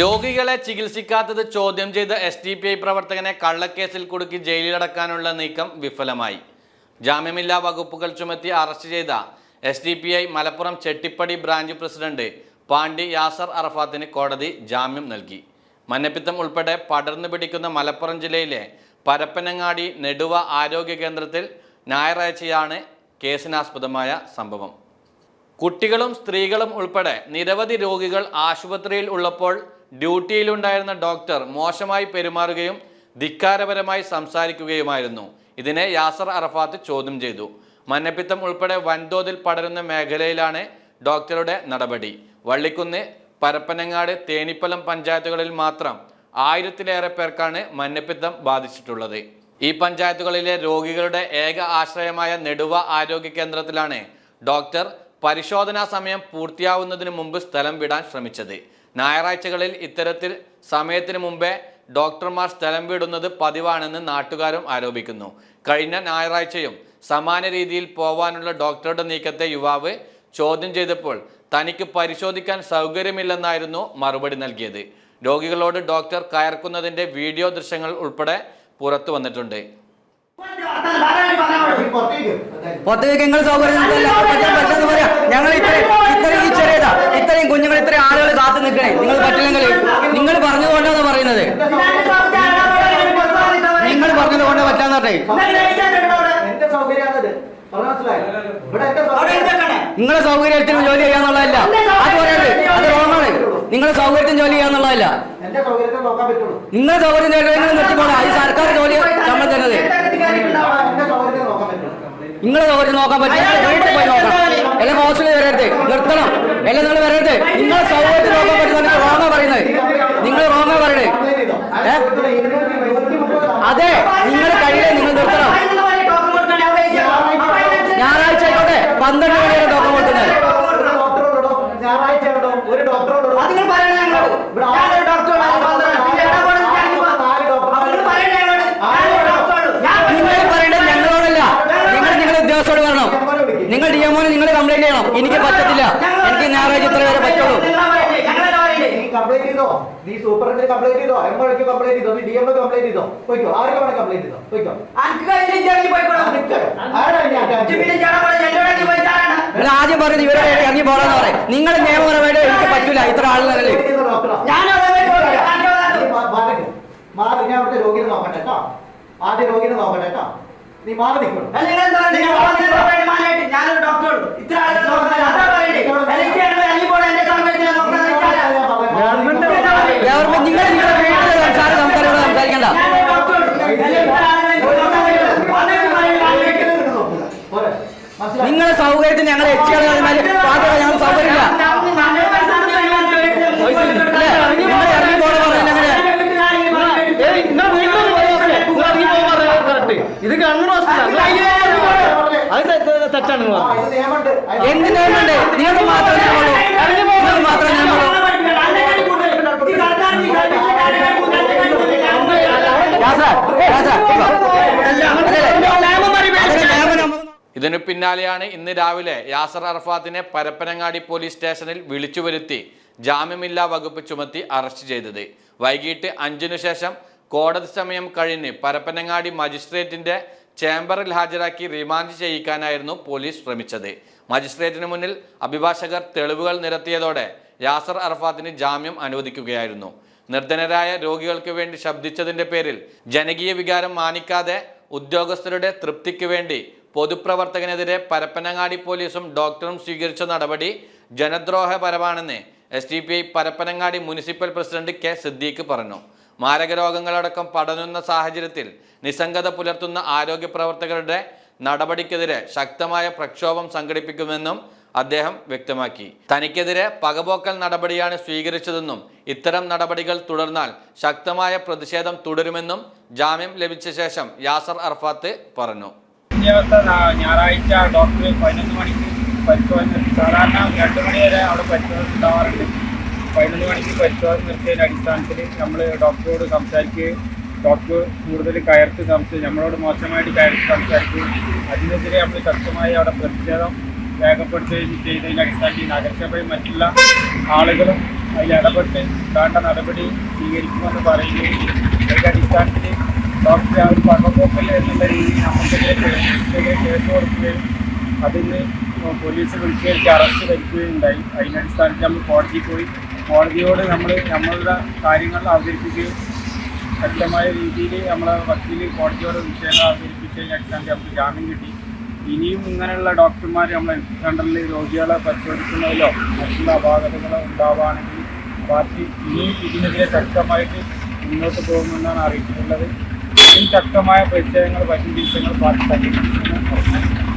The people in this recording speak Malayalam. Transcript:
രോഗികളെ ചികിത്സിക്കാത്തത് ചോദ്യം ചെയ്ത എസ് ഡി പി ഐ പ്രവർത്തകനെ കള്ളക്കേസിൽ കുടുക്കി ജയിലിലടക്കാനുള്ള നീക്കം വിഫലമായി. ജാമ്യമില്ലാ വകുപ്പുകൾ ചുമത്തി അറസ്റ്റ് ചെയ്ത S D P I Malappuram Chettippadi branch president Pandi Yasar അറഫാത്തിന് കോടതി ജാമ്യം നൽകി. മഞ്ഞപ്പിത്തം ഉൾപ്പെടെ പടർന്നു പിടിക്കുന്ന മലപ്പുറം ജില്ലയിലെ പരപ്പനങ്ങാടി നെടുവ ആരോഗ്യ കേന്ദ്രത്തിൽ ഞായറാഴ്ചയാണ് കേസിനാസ്പദമായ സംഭവം. കുട്ടികളും സ്ത്രീകളും ഉൾപ്പെടെ നിരവധി രോഗികൾ ആശുപത്രിയിൽ ഉള്ളപ്പോൾ ഡ്യൂട്ടിയിലുണ്ടായിരുന്ന ഡോക്ടർ മോശമായി പെരുമാറുകയും ധിക്കാരപരമായി സംസാരിക്കുകയുമായിരുന്നു. ഇതിനെ യാസർ അറഫാത്ത് ചോദ്യം ചെയ്തു. മഞ്ഞപ്പിത്തം ഉൾപ്പെടെ വൻതോതിൽ പടരുന്ന മേഖലയിലാണ് ഡോക്ടറുടെ നടപടി. വള്ളിക്കുന്ന് പരപ്പനങ്ങാട് തേനിപ്പലം പഞ്ചായത്തുകളിൽ മാത്രം ആയിരത്തിലേറെ പേർക്കാണ് മഞ്ഞപ്പിത്തം ബാധിച്ചിട്ടുള്ളത്. ഈ പഞ്ചായത്തുകളിലെ രോഗികളുടെ ഏക ആശ്രയമായ നെടുവ ആരോഗ്യ കേന്ദ്രത്തിലാണ് ഡോക്ടർ പരിശോധനാ സമയം പൂർത്തിയാവുന്നതിന് മുമ്പ് സ്ഥലം വിടാൻ ശ്രമിച്ചത്. ഞായറാഴ്ചകളിൽ ഇത്തരത്തിൽ സമയത്തിന് മുമ്പേ ഡോക്ടർമാർ സ്ഥലം വിടുന്നത് പതിവാണെന്ന് നാട്ടുകാരും ആരോപിക്കുന്നു. കഴിഞ്ഞ ഞായറാഴ്ചയും സമാന രീതിയിൽ പോവാനുള്ള ഡോക്ടറുടെ നീക്കത്തെ യുവാവ് ചോദ്യം ചെയ്തപ്പോൾ തനിക്ക് പരിശോധിക്കാൻ സൗകര്യമില്ലെന്നായിരുന്നു മറുപടി നൽകിയത്. രോഗികളോട് ഡോക്ടർ കയർക്കുന്നതിന്റെ വീഡിയോ ദൃശ്യങ്ങൾ ഉൾപ്പെടെ പുറത്തു വന്നിട്ടുണ്ട്. പുറത്തേക്ക് ഞങ്ങൾ ഇത്ര ഇത്രയും ഇത്രയും കുഞ്ഞുങ്ങൾ ഇത്രയും ആളുകൾ കാത്തു നിൽക്കണേ. നിങ്ങൾ പറ്റില്ലെങ്കിൽ നിങ്ങൾ പറഞ്ഞതുകൊണ്ടാണ് പറയുന്നത്. നിങ്ങൾ പറഞ്ഞത് കൊണ്ട് പറ്റാന്ന് പറഞ്ഞേ. നിങ്ങളെ സൗകര്യത്തിന് ജോലി ചെയ്യാന്നുള്ളതല്ല. അത് പറയരുത്. അത് റോങ്ങാണ് നിങ്ങളെ സൗകര്യത്തിന് ജോലി ചെയ്യാന്നുള്ളതല്ല. നിങ്ങളെ സൗകര്യം നിങ്ങൾ നിർത്തിപ്പോണ അത് സർക്കാർ ജോലി ശമ്പളം തരുന്നത്. നിങ്ങളെ സൗകര്യം നോക്കാൻ പറ്റില്ല. വീട്ടിൽ പോയി നോക്കണം. എല്ലാം ഹോസ്റ്റലിൽ വരരുത്. നിർത്തണം. എല്ലാം നിങ്ങൾ വരരുത്. നിങ്ങളെ സൗകര്യത്തിൽ നോക്കാൻ പറ്റുന്ന റോങ്ങാ പറയുന്നത് നിങ്ങൾ റോങ്ങാ പറയണേ? അതെ നിങ്ങൾ കഴിയില്ല നിങ്ങൾ നിർത്തണം ഞായറാഴ്ച ആയിക്കോട്ടെ പന്ത്രണ്ട് മണി വരെ ടോക്കൺ കൊടുക്കുന്നത് ഒരു ഡോക്ടറോടോ നാല് നിങ്ങൾ നിങ്ങൾ പറയണം നിങ്ങൾ ഡി എംഒന് നിങ്ങൾ കംപ്ലൈന്റ് ചെയ്യണം എനിക്ക് പറ്റത്തില്ല എനിക്ക് ഞായറാഴ്ച ഇത്ര വരെ പറ്റുള്ളൂ നീ കംപ്ലൈന്റ് ചെയ്തോ? നീ സൂപ്രണ്ടിന് കംപ്ലൈന്റ് ചെയ്തോ? എം ഒക്ക് കംപ്ലൈന്റ് ചെയ്തോ? നീ ഡി എം കംപ്ലൈന്റ് ചെയ്തോ? പോയിക്കോ. ആർക്ക് വേണം കംപ്ലൈന്റ് ചെയ്തോ? പോയിക്കോ. പറഞ്ഞു ആദ്യം പറഞ്ഞത് ഇവരെ ഇറങ്ങി പോകണമെന്ന് പറയും. നിങ്ങൾ നിയമപരമായിട്ട് എനിക്ക് പറ്റൂല. ഇത്ര ആളുകളല്ലേ. മാറി ഞാൻ അവിടുത്തെ രോഗിനെ നോക്കട്ടെ കേട്ടോ. ആദ്യം രോഗിനെ നോക്കട്ടെ കേട്ടോ. നീ മാറി നിൽക്കണം. ഞാനൊരു ഡോക്ടർ ഇത്ര ആളുകൾ നോക്കുന്നത് അതാ പറയണ്ടേ എനിക്ക് ഇറങ്ങി പോണ എന്റെ സൗകര്യത്തിലാണ് നോക്കുന്നത് ഗവൺമെന്റ് നിങ്ങൾ നിങ്ങളുടെ വീട്ടിലെ സംസാരം സംസാരം ഇവിടെ സംസാരിക്കണ്ട ഞാനൊരു ഡോക്ടറോട് ഇത്ര പോരെ മനസ്സിലായി നിങ്ങളെ സൗകര്യത്തിന് ഞങ്ങൾ പാട്ടുകൾ സൗകര്യമില്ല എങ്ങനെ ഇത് ഗവൺമെന്റ് അത് തെറ്റാണ് എന്ത് നിയമമുണ്ട് നിങ്ങൾക്ക് മാത്രമേ നിങ്ങൾക്ക് മാത്രമേ? അതിന് നിയമം നമ്മ- ഇതിനു പിന്നാലെയാണ് ഇന്ന് രാവിലെ യാസർ അറഫാത്തിനെ പരപ്പനങ്ങാടി പോലീസ് സ്റ്റേഷനിൽ വിളിച്ചു വരുത്തി ജാമ്യമില്ലാ വകുപ്പ് ചുമത്തി അറസ്റ്റ് ചെയ്തത്. വൈകിട്ട് അഞ്ചിനു ശേഷം കോടതി സമയം കഴിഞ്ഞ് പരപ്പനങ്ങാടി മജിസ്ട്രേറ്റിന്റെ ചേംബറിൽ ഹാജരാക്കി റിമാൻഡ് ചെയ്യിക്കാനായിരുന്നു പോലീസ് ശ്രമിച്ചത്. മജിസ്ട്രേറ്റിന് മുന്നിൽ അഭിഭാഷകർ തെളിവുകൾ നിരത്തിയതോടെ യാസർ അറഫാത്തിന് ജാമ്യം അനുവദിക്കുകയായിരുന്നു. നിർധനരായ രോഗികൾക്ക് വേണ്ടി ശബ്ദിച്ചതിന്റെ പേരിൽ ജനകീയ വികാരം മാനിക്കാതെ ഉദ്യോഗസ്ഥരുടെ തൃപ്തിക്ക് വേണ്ടി പൊതുപ്രവർത്തകനെതിരെ പരപ്പനങ്ങാടി പോലീസും ഡോക്ടറും സ്വീകരിച്ച നടപടി ജനദ്രോഹപരമാണെന്ന് S D P I Parappanangadi municipal president K Siddique പറഞ്ഞു. മാരക രോഗങ്ങളടക്കം പടരുന്ന സാഹചര്യത്തിൽ നിസ്സംഗത പുലർത്തുന്ന ആരോഗ്യ പ്രവർത്തകരുടെ നടപടിക്കെതിരെ ശക്തമായ പ്രക്ഷോഭം സംഘടിപ്പിക്കുമെന്നും അദ്ദേഹം വ്യക്തമാക്കി. തനിക്കെതിരെ പകപോക്കൽ നടപടിയാണ് സ്വീകരിച്ചതെന്നും ഇത്തരം നടപടികൾ തുടർന്നാൽ ശക്തമായ പ്രതിഷേധം തുടരുമെന്നും ജാമ്യം ലഭിച്ച ശേഷം യാസർ അർഫാത്ത് പറഞ്ഞു. നാ- ഞായറാഴ്ച ഡോക്ടർ പതിനൊന്ന് മണിക്ക് പരിശോധന സാധാരണ രണ്ട് മണി വരെ അവിടെ പരിശോധന ഉണ്ടാവാറുണ്ട്. പതിനൊന്ന് മണിക്ക് പരിശോധന നിർത്തിയതിന്റെ അടിസ്ഥാനത്തിൽ നമ്മൾ ഡോക്ടറോട് സംസാരിക്കുകയും ഡോക്ടർ കൂടുതൽ കയർത്ത് സംസാരിച്ച് നമ്മളോട് മോശമായിട്ട് കയർത്ത് സംസാരിക്കുകയും അതിനെതിരെ നമ്മൾ ശക്തമായി അവിടെ പ്രതിഷേധം രേഖപ്പെടുത്തുകയും ചെയ്തതിന്റെ അടിസ്ഥാനത്തിൽ നഗരസഭയും മറ്റുള്ള ആളുകളും അതിൽ ഇടപെട്ട് വേണ്ട നടപടി സ്വീകരിക്കുമെന്ന് പറയുകയും അതിന്റെ അടിസ്ഥാനത്തിൽ ആ ഒരു പകപോക്കൽ എന്നുള്ള രീതിയിൽ നമുക്കെതിരെ കേസ് കൊടുക്കുകയും അതിന് പോലീസ് വിളിച്ചു അറസ്റ്റ് വരുത്തുകയും ഉണ്ടായി. അതിന്റെ അടിസ്ഥാനത്തിൽ നമ്മൾ കോടതിയിൽ പോയി. കോടതിയോട് നമ്മൾ നമ്മളുടെ കാര്യങ്ങൾ അവതരിപ്പിക്കുകയും ശക്തമായ രീതിയിൽ നമ്മളെ വക്കീൽ കോടതിയോട് വിഷയങ്ങൾ അവതരിപ്പിച്ചതിന് അടിസ്ഥാനത്തിൽ നമുക്ക് ജാമ്യം കിട്ടി. ഇനിയും ഇങ്ങനെയുള്ള ഡോക്ടർമാർ നമ്മളെ കണ്ടറിൽ രോഗികളെ പരിശോധിക്കുന്നതിലോ മറ്റുള്ള അപാകതകളോ ഉണ്ടാവുകയാണെങ്കിൽ പാർട്ടി ഇനിയും ഇതിനെതിരെ ശക്തമായിട്ട് മുന്നോട്ട് പോകുമെന്നാണ് അറിയിച്ചിട്ടുള്ളത്. ഇനിയും പരിചയങ്ങൾ വരും ദിവസങ്ങൾ പാർട്ടി